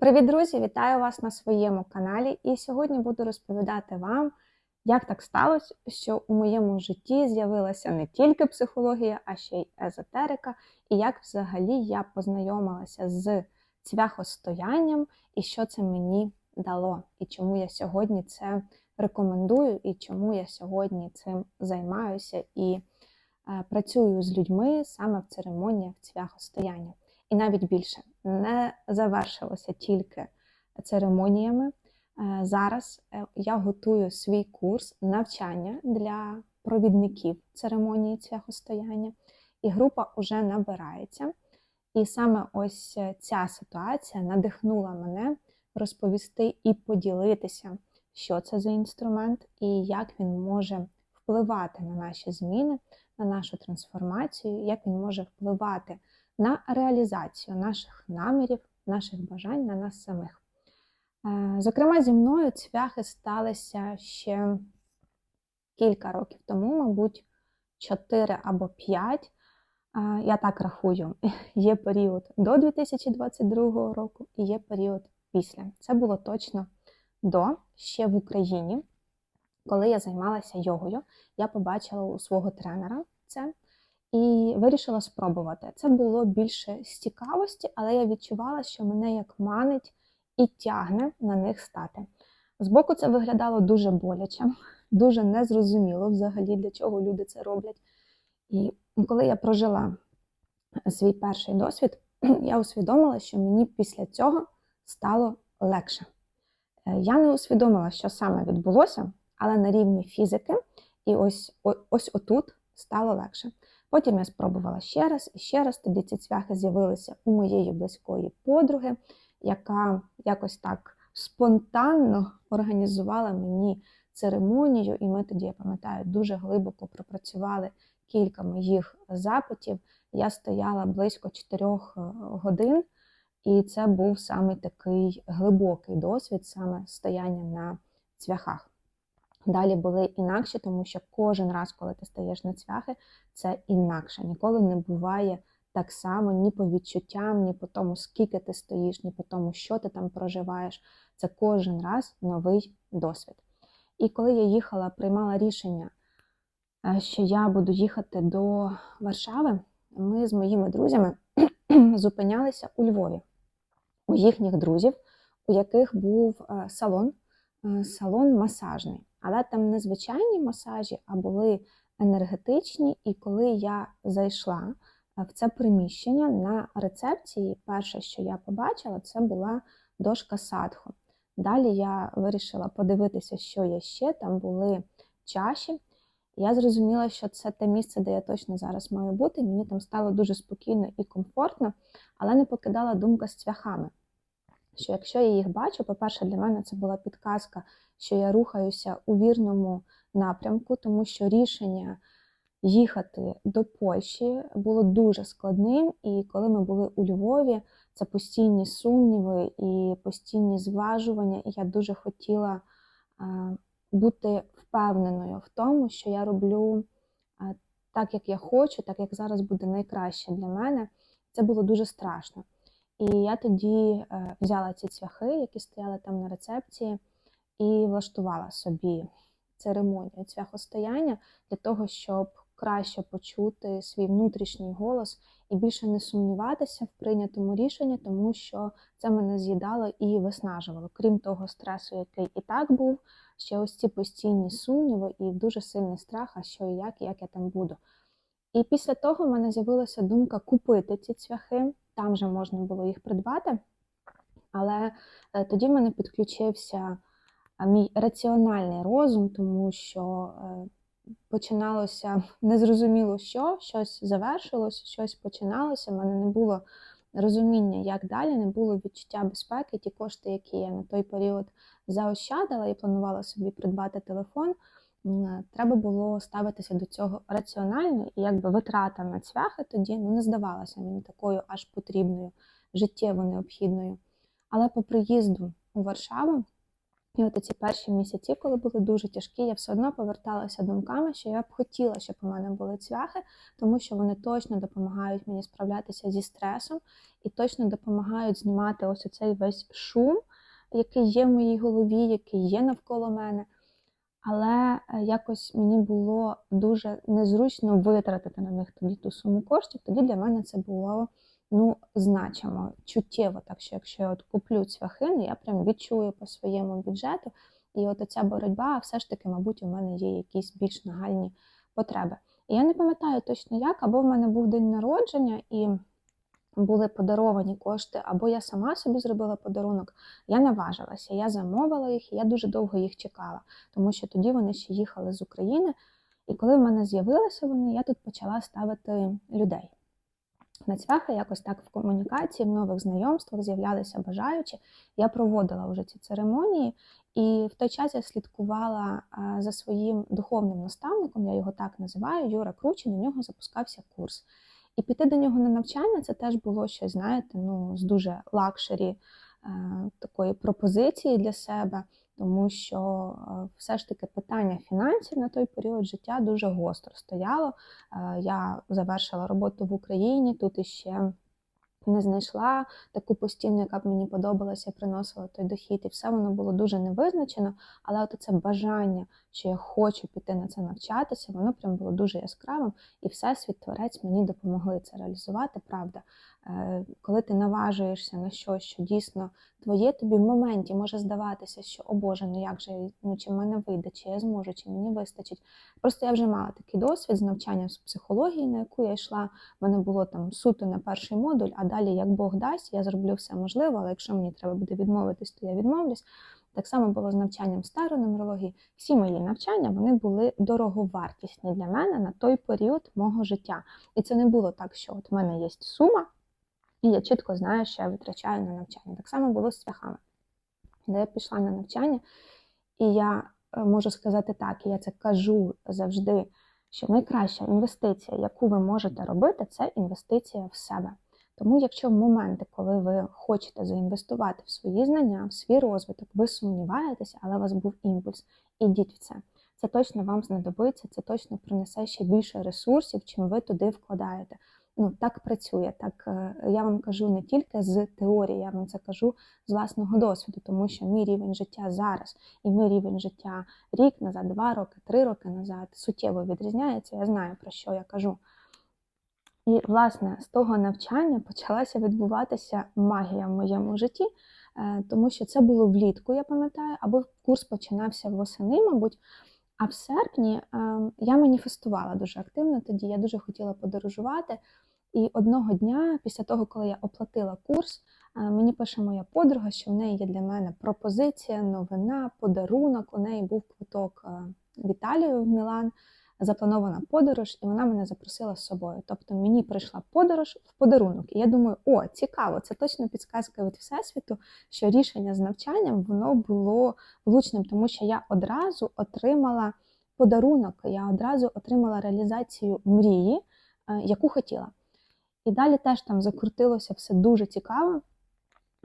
Привіт, друзі! Вітаю вас на своєму каналі. І сьогодні буду розповідати вам, як так сталося, що у моєму житті з'явилася не тільки психологія, а ще й езотерика, і як взагалі я познайомилася з цвяхостоянням і що це мені дало, і чому я сьогодні це рекомендую, і чому я сьогодні цим займаюся і е, працюю з людьми саме в церемоніях цвяхостояння. І навіть більше не завершилося тільки церемоніями. Е, Зараз е, я готую свій курс навчання для провідників церемонії цвяхостояння, і група вже набирається. І саме ось ця ситуація надихнула мене розповісти і поділитися, що це за інструмент і як він може впливати на наші зміни, на нашу трансформацію, як він може впливати на реалізацію наших намірів, наших бажань на нас самих. Е, Зокрема, зі мною цвяхи сталися ще кілька років тому, мабуть, 4 або 5. Е, Я так рахую, є період до 2022 року і є період після. Це було точно до ще в Україні. Коли я займалася йогою, я побачила у свого тренера це і вирішила спробувати. Це було більше з цікавості, але я відчувала, що мене як манить і тягне на них стати. Збоку це виглядало дуже боляче, дуже незрозуміло взагалі, для чого люди це роблять. І коли я прожила свій перший досвід, я усвідомила, що мені після цього стало легше. Е, Я не усвідомила, що саме відбулося, але на рівні фізики, і ось ось отут стало легше. Потім я спробувала ще раз і ще раз. Тоді ці цвяхи з'явилися у моєї близької подруги, яка якось так спонтанно організувала мені церемонію, і ми тоді, я пам'ятаю, дуже глибоко пропрацювали кілька моїх запитів. Я стояла близько 4 годин, і це був саме такий глибокий досвід, саме стояння на цвяхах. Далі були інакші, тому що кожен раз, коли ти стаєш на цвяхи, це інакше. Ніколи не буває так само ні по відчуттям, ні по тому, скільки ти стоїш, ні по тому, що ти там проживаєш. Це кожен раз новий досвід. І коли я їхала, приймала рішення, е, що я буду їхати до Варшави, ми з моїми друзями зупинялися у Львові, у їхніх друзів, у яких був е, салон, е, салон масажний. Але там не звичайні масажі, а були енергетичні. І коли я зайшла в це приміщення на рецепції, перше, що я побачила, це була дошка садху. Далі я вирішила подивитися, що є ще. Там були чаші. Я зрозуміла, що це те місце, де я точно зараз маю бути. Мені там стало дуже спокійно і комфортно, але не покидала думка з цвяхами. Що якщо я їх бачу, по-перше, для мене це була підказка, що я рухаюся у вірному напрямку, тому що рішення їхати до Польщі було дуже складним. І коли ми були у Львові, це постійні сумніви і постійні зважування. І я дуже хотіла бути впевненою в тому, що я роблю так, як я хочу, так як зараз буде найкраще для мене. Це було дуже страшно. І я тоді взяла ці цвяхи, які стояли там на рецепції, і влаштувала собі церемонію цвяхостояння для того, щоб краще почути свій внутрішній голос і більше не сумніватися в прийнятому рішенні, тому що це мене з'їдало і виснажувало. Крім того стресу, який і так був, ще ось ці постійні сумніви і дуже сильний страх, а що і як, і як я там буду. І після того в мене з'явилася думка купити ці цвяхи, там вже можна було їх придбати. Але е, тоді в мене підключився мій раціональний розум, тому що е, починалося незрозуміло що, щось завершилось, щось починалося. У мене не було розуміння, як далі, не було відчуття безпеки. Ті кошти, які я на той період заощадила і планувала собі придбати телефон. Треба було ставитися до цього раціонально, і якби витрата на цвяхи тоді ну, не здавалася мені такою аж потрібною, життєво необхідною. Але по приїзду у Варшаву І от ці перші місяці, коли були дуже тяжкі, я все одно поверталася думками, що я б хотіла, щоб у мене були цвяхи, тому що вони точно допомагають мені справлятися зі стресом і точно допомагають знімати ось оцей весь шум, який є в моїй голові, який є навколо мене. Але е, якось мені було дуже незручно витратити на них тоді ту суму коштів. Тоді для мене це було ну, значимо, чуттєво. Так що, якщо я от куплю цвяхини, я прям відчую по своєму бюджету. І от оця боротьба, все ж таки, мабуть, у мене є якісь більш нагальні потреби. І я не пам'ятаю точно як, або в мене був день народження і були подаровані кошти, або я сама собі зробила подарунок. Я наважилася, я замовила їх, і я дуже довго їх чекала, тому що тоді вони ще їхали з України. І коли в мене з'явилися вони, я тут почала ставити людей. На цвяхи якось так в комунікації, в нових знайомствах з'являлися бажаючі. Я проводила вже ці церемонії, і в той час я слідкувала за своїм духовним наставником, я його так називаю, Юра Кручин, у нього запускався курс. І піти до нього на навчання це теж було щось, знаєте, ну, з дуже лакшері е, такої пропозиції для себе, тому що е, все ж таки питання фінансів на той період життя дуже гостро стояло. Е, я завершила роботу в Україні, тут іще не знайшла таку постійну, яка б мені подобалася, приносила той дохід, і все воно було дуже невизначено. Але от це бажання, що я хочу піти на це навчатися, воно прям було дуже яскравим, і всесвіт творець мені допомогли це реалізувати. Правда, коли ти наважуєшся на щось, що дійсно твоє, тобі в моменті може здаватися, що о Боже, ну як же ну чи в мене вийде, чи я зможу, чи мені вистачить. Просто я вже мала такий досвід з навчанням з психології, на яку я йшла. В мене було там суто на перший модуль, а далі, як Бог дасть, я зроблю все можливе, але якщо мені треба буде відмовитись, то я відмовлюсь. Так само було з навчанням старої нумерології. Всі мої навчання вони були дороговартісні для мене на той період мого життя. І це не було так, що от в мене є сума. І я чітко знаю, що я витрачаю на навчання. Так само було з цвяхами. Де я пішла на навчання, і я е, можу сказати так, і я це кажу завжди, що найкраща інвестиція, яку ви можете робити, це інвестиція в себе. Тому, якщо в моменти, коли ви хочете заінвестувати в свої знання, в свій розвиток, ви сумніваєтеся, але у вас був імпульс, ідіть в це. Це точно вам знадобиться, це точно принесе ще більше ресурсів, чим ви туди вкладаєте ну, так працює. Так е, я вам кажу не тільки з теорії, я вам це кажу з власного досвіду, тому що мій рівень життя зараз і мій рівень життя рік назад, два роки, три роки назад суттєво відрізняється. Я знаю, про що я кажу. І, власне, з того навчання почалася відбуватися магія в моєму житті, е, тому що це було влітку, я пам'ятаю, або курс починався восени, мабуть. А в серпні ем, я маніфестувала дуже активно тоді, я дуже хотіла подорожувати. І одного дня, після того, коли я оплатила курс, е, мені пише моя подруга, що в неї є для мене пропозиція, новина, подарунок. У неї був квиток е, в Італію в Мілан, запланована подорож, і вона мене запросила з собою. Тобто мені прийшла подорож в подарунок. І я думаю, о, цікаво, це точно підсказка від Всесвіту, що рішення з навчанням воно було влучним, тому що я одразу отримала подарунок, я одразу отримала реалізацію мрії, е, яку хотіла. І далі теж там закрутилося все дуже цікаво.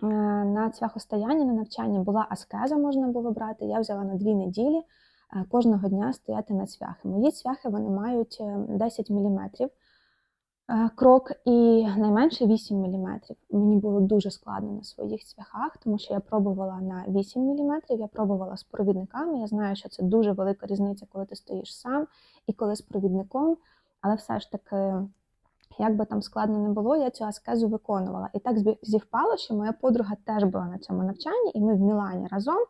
Е, на цвяхостоянні на навчанні була аскеза, можна було брати. Я взяла на дві неділі кожного дня стояти на цвяхи. Мої цвяхи вони мають 10 мм крок і найменше 8 мм. Мені було дуже складно на своїх цвяхах, тому що я пробувала на 8 мм, я пробувала з провідниками. Я знаю, що це дуже велика різниця, коли ти стоїш сам і коли з провідником, але все ж таки. Як би там складно не було, я цю аскезу виконувала. І так зівпало, що моя подруга теж була на цьому навчанні, і ми в Мілані разом, е,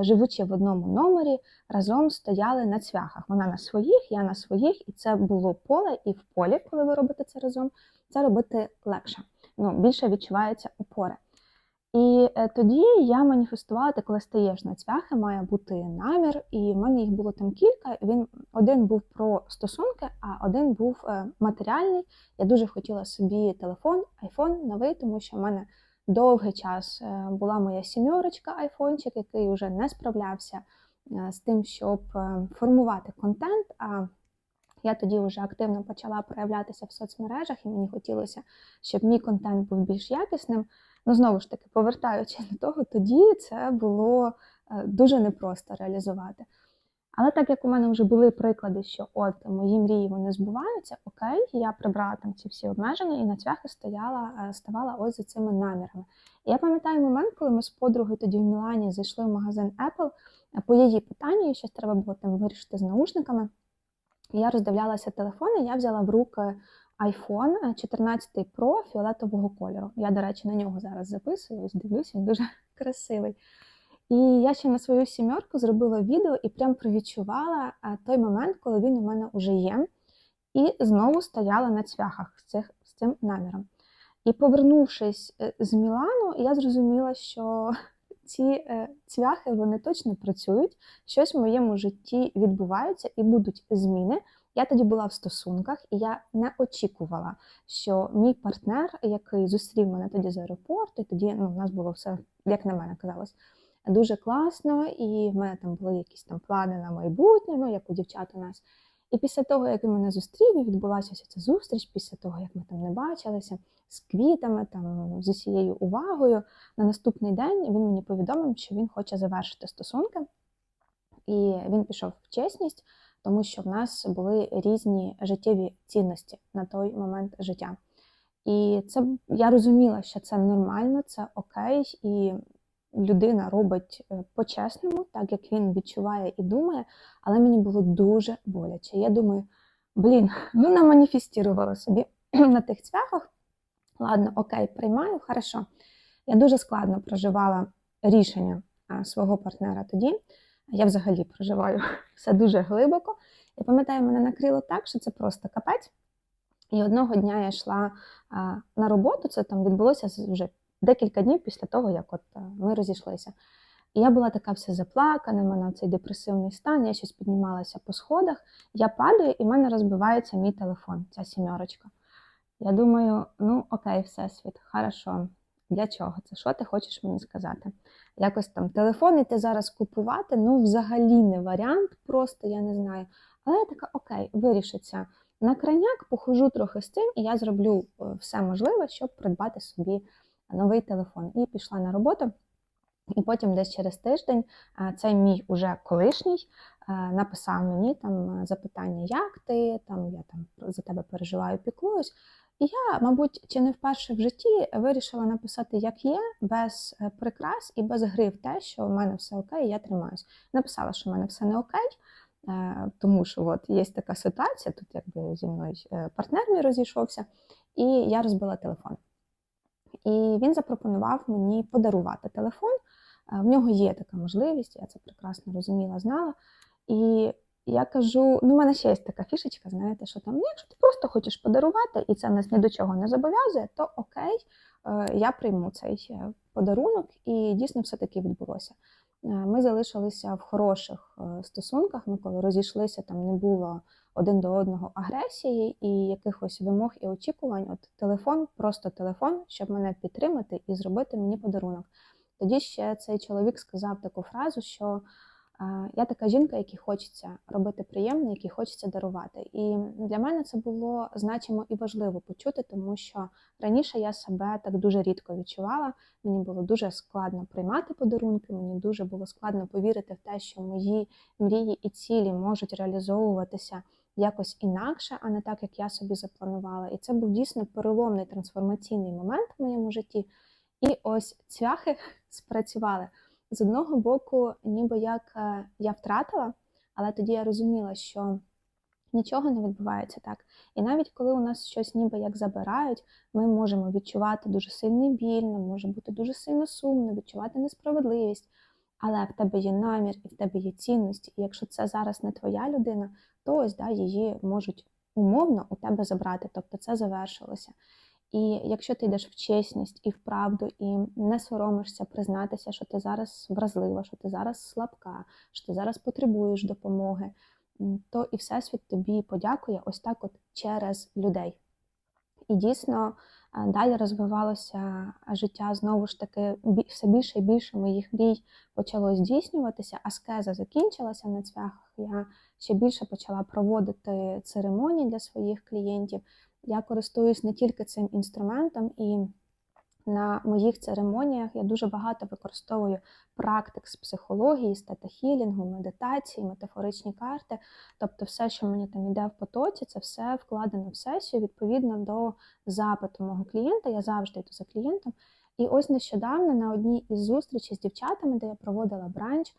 живучи в одному номері, разом стояли на цвяхах. Вона на своїх, я на своїх, і це було поле, і в полі, коли ви робите це разом, це робити легше. Ну, Більше відчуваються опори. І е, тоді я маніфестувала, ти коли стаєш на цвяхи, має бути намір, і в мене їх було там кілька. Він один був про стосунки, а один був е, матеріальний. Я дуже хотіла собі телефон, айфон новий, тому що в мене довгий час е, була моя сімерочка, айфончик, який вже не справлявся з тим, щоб формувати контент. А я тоді вже активно почала проявлятися в соцмережах, і мені хотілося, щоб мій контент був більш якісним. Ну, знову ж таки, повертаючись до того, тоді це було е, дуже непросто реалізувати. Але так як у мене вже були приклади, що от мої мрії вони збуваються, окей, я прибрала там ці всі обмеження і на цвяхи стояла, е, ставала ось за цими намірами. І я пам'ятаю момент, коли ми з подругою тоді в Мілані зайшли в магазин Apple е, по її питанню, щось треба було там вирішити з наушниками. Я роздивлялася телефон, і я взяла в руки iPhone 14 Pro фіолетового кольору. Я, до речі, на нього зараз записую, ось дивлюся, він дуже красивий. І я ще на свою сімерку зробила відео і прям провідчувала е, той момент, коли він у мене вже є, і знову стояла на цвяхах з, цих, з цим наміром. І повернувшись е, з Мілану, я зрозуміла, що ці е, цвяхи вони точно працюють, щось в моєму житті відбувається і будуть зміни. Я тоді була в стосунках, і я не очікувала, що мій партнер, який зустрів мене тоді з аеропорту, і тоді ну, у нас було все, як на мене казалось, дуже класно, і в мене там були якісь там плани на майбутнє, ну як у дівчат у нас. І після того, як він мене зустрів, і відбулася ця зустріч, після того, як ми там не бачилися, з квітами, там з усією увагою, на наступний день він мені повідомив, що він хоче завершити стосунки, і він пішов в чесність, тому що в нас були різні життєві цінності на той момент життя. І це я розуміла, що це нормально, це окей, і людина робить е, по-чесному, так як він відчуває і думає, але мені було дуже боляче. Я думаю, блін, ну наманіфестувала собі на тих цвяхах. Ладно, окей, приймаю, хорошо. Я дуже складно проживала рішення свого партнера тоді. Я взагалі проживаю все дуже глибоко. Я пам'ятаю, мене накрило так, що це просто капець. І одного дня я йшла на роботу, це там відбулося вже декілька днів після того, як от е, ми розійшлися. І я була така вся заплакана, в мене цей депресивний стан, я щось піднімалася по сходах, я падаю, і в мене розбивається мій телефон, ця сімерочка. Я думаю, ну окей, всесвіт, хорошо. Для чого це? Що ти хочеш мені сказати? Якось там телефон іти зараз купувати, ну взагалі не варіант, просто я не знаю. Але я така, окей, вирішиться. На краняк похожу трохи з цим, і я зроблю е, все можливе, щоб придбати собі новий телефон. І пішла на роботу. І потім, десь через тиждень, цей мій уже колишній написав мені там запитання, як ти, там я там за тебе переживаю, піклуюсь. І я, мабуть, чи не вперше в житті вирішила написати, як є, без е, прикрас і без гри в те, що в мене все окей, я тримаюсь. Написала, що в мене все не окей, е, тому що от є така ситуація, тут якби зі мною е, партнер мій розійшовся, і я розбила телефон. І він запропонував мені подарувати телефон. Е, в нього є така можливість, я це прекрасно розуміла, знала. І я кажу: ну, в мене ще є така фішечка, знаєте, що там, «Ну, якщо ти просто хочеш подарувати, і це нас ні до чого не зобов'язує, то окей, е, я прийму цей е, подарунок, і дійсно все таки відбулося. Ми залишилися в хороших стосунках. Ми коли розійшлися, там не було один до одного агресії і якихось вимог і очікувань. От телефон, просто телефон, щоб мене підтримати і зробити мені подарунок. Тоді ще цей чоловік сказав таку фразу, що я така жінка, якій хочеться робити приємне, якій хочеться дарувати. І для мене це було значимо і важливо почути, тому що раніше я себе так дуже рідко відчувала. Мені було дуже складно приймати подарунки, мені дуже було складно повірити в те, що мої мрії і цілі можуть реалізовуватися якось інакше, а не так, як я собі запланувала. І це був дійсно переломний трансформаційний момент в моєму житті. І ось цвяхи спрацювали. З одного боку, ніби як е, я втратила, але тоді я розуміла, що нічого не відбувається так. І навіть коли у нас щось ніби як забирають, ми можемо відчувати дуже сильний біль, нам може бути дуже сильно сумно, відчувати несправедливість. Але в тебе є намір і в тебе є цінності. І якщо це зараз не твоя людина, то ось да, її можуть умовно у тебе забрати, тобто це завершилося. І якщо ти йдеш в чесність і в правду, і не соромишся признатися, що ти зараз вразлива, що ти зараз слабка, що ти зараз потребуєш допомоги, то і Всесвіт тобі подякує ось так, от через людей. І дійсно далі розвивалося життя знову ж таки все більше і більше моїх мрій почало здійснюватися. Аскеза закінчилася на цвяхах. Я ще більше почала проводити церемонії для своїх клієнтів. Я користуюсь не тільки цим інструментом, і На моїх церемоніях я дуже багато використовую практик з психології, з тета-хілінгу, медитації, метафоричні карти. Тобто, все, що мені там йде в потоці, це все вкладено в сесію відповідно до запиту мого клієнта. Я завжди йду за клієнтом. І ось нещодавно на одній із зустрічей з дівчатами, де я проводила бранч,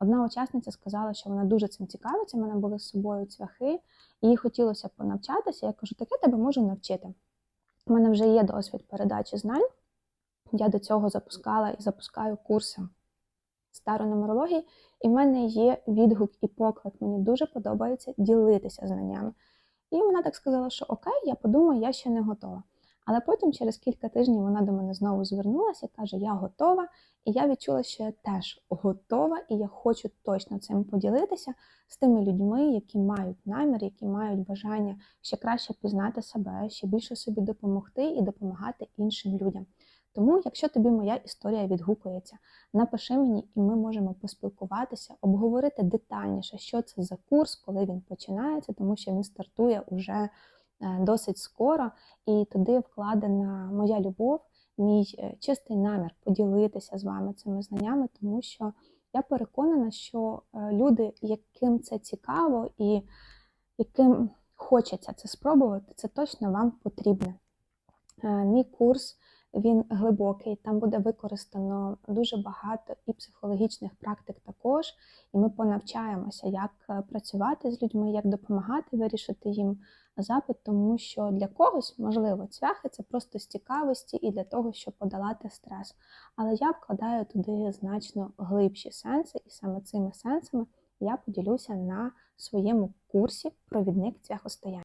одна учасниця сказала, що вона дуже цим цікавиться. У мене були з собою цвяхи, і їй хотілося понавчатися. Я кажу, таке тебе можу навчити. У мене вже є досвід передачі знань. Я до цього запускала і запускаю курси старонумерології, і в мене є відгук і поклик. Мені дуже подобається ділитися знаннями. І вона так сказала, що окей, я подумаю, я ще не готова. Але потім, через кілька тижнів, вона до мене знову звернулася і каже: Я готова, і я відчула, що я теж готова, і я хочу точно цим поділитися з тими людьми, які мають намір, які мають бажання ще краще пізнати себе, ще більше собі допомогти і допомагати іншим людям. Тому, якщо тобі моя історія відгукується, напиши мені, і ми можемо поспілкуватися, обговорити детальніше, що це за курс, коли він починається, тому що він стартує уже досить скоро, і туди вкладена моя любов, мій е, чистий намір поділитися з вами цими знаннями, тому що я переконана, що е, люди, яким це цікаво і яким хочеться це спробувати, це точно вам потрібне. Е, мій курс він глибокий, там буде використано дуже багато і психологічних практик також, і ми понавчаємося, як працювати з людьми, як допомагати вирішити їм запит, тому що для когось, можливо, цвяхи це просто з цікавості і для того, щоб подолати стрес. Але я вкладаю туди значно глибші сенси, і саме цими сенсами я поділюся на своєму курсі Провідник цвяхостояння.